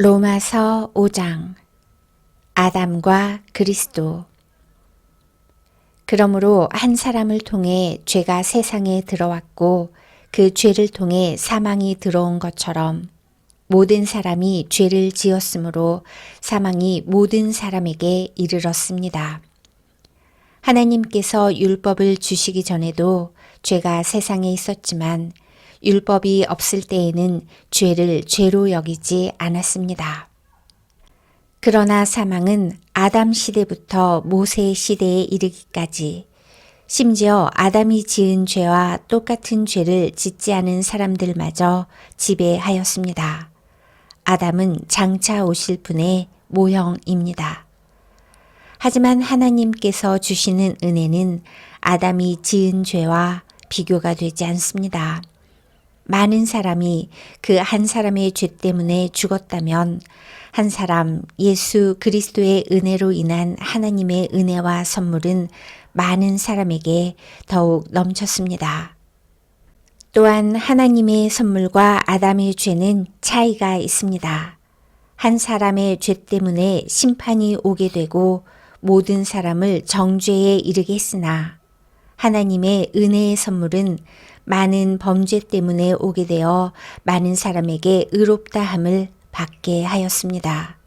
로마서 5장 아담과 그리스도 그러므로 한 사람을 통해 죄가 세상에 들어왔고 그 죄를 통해 사망이 들어온 것처럼 모든 사람이 죄를 지었으므로 사망이 모든 사람에게 이르렀습니다. 하나님께서 율법을 주시기 전에도 죄가 세상에 있었지만 율법이 없을 때에는 죄를 죄로 여기지 않았습니다. 그러나 사망은 아담 시대부터 모세 시대에 이르기까지 심지어 아담이 지은 죄와 똑같은 죄를 짓지 않은 사람들마저 지배하였습니다. 아담은 장차 오실 분의 모형입니다. 하지만 하나님께서 주시는 은혜는 아담이 지은 죄와 비교가 되지 않습니다. 많은 사람이 그 한 사람의 죄 때문에 죽었다면 한 사람 예수 그리스도의 은혜로 인한 하나님의 은혜와 선물은 많은 사람에게 더욱 넘쳤습니다. 또한 하나님의 선물과 아담의 죄는 차이가 있습니다. 한 사람의 죄 때문에 심판이 오게 되고 모든 사람을 정죄에 이르게 했으나 하나님의 은혜의 선물은 많은 범죄 때문에 오게 되어 많은 사람에게 의롭다 함을 받게 하였습니다.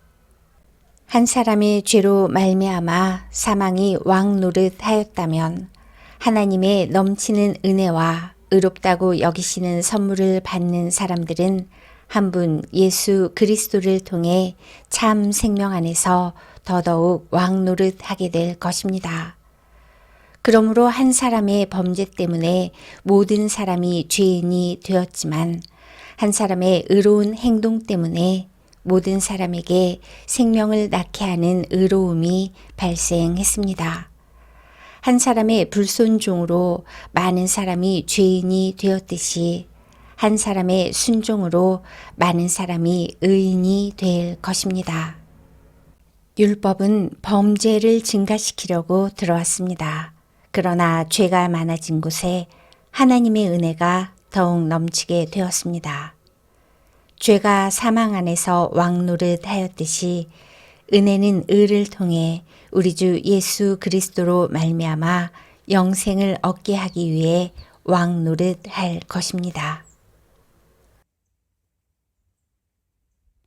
한 사람의 죄로 말미암아 사망이 왕 노릇 하였다면 하나님의 넘치는 은혜와 의롭다고 여기시는 선물을 받는 사람들은 한 분 예수 그리스도를 통해 참 생명 안에서 더더욱 왕 노릇 하게 될 것입니다. 그러므로 한 사람의 범죄 때문에 모든 사람이 죄인이 되었지만 한 사람의 의로운 행동 때문에 모든 사람에게 생명을 낳게 하는 의로움이 발생했습니다. 한 사람의 불순종으로 많은 사람이 죄인이 되었듯이 한 사람의 순종으로 많은 사람이 의인이 될 것입니다. 율법은 범죄를 증가시키려고 들어왔습니다. 그러나 죄가 많아진 곳에 하나님의 은혜가 더욱 넘치게 되었습니다. 죄가 사망 안에서 왕노릇 하였듯이 은혜는 의를 통해 우리 주 예수 그리스도로 말미암아 영생을 얻게 하기 위해 왕노릇 할 것입니다.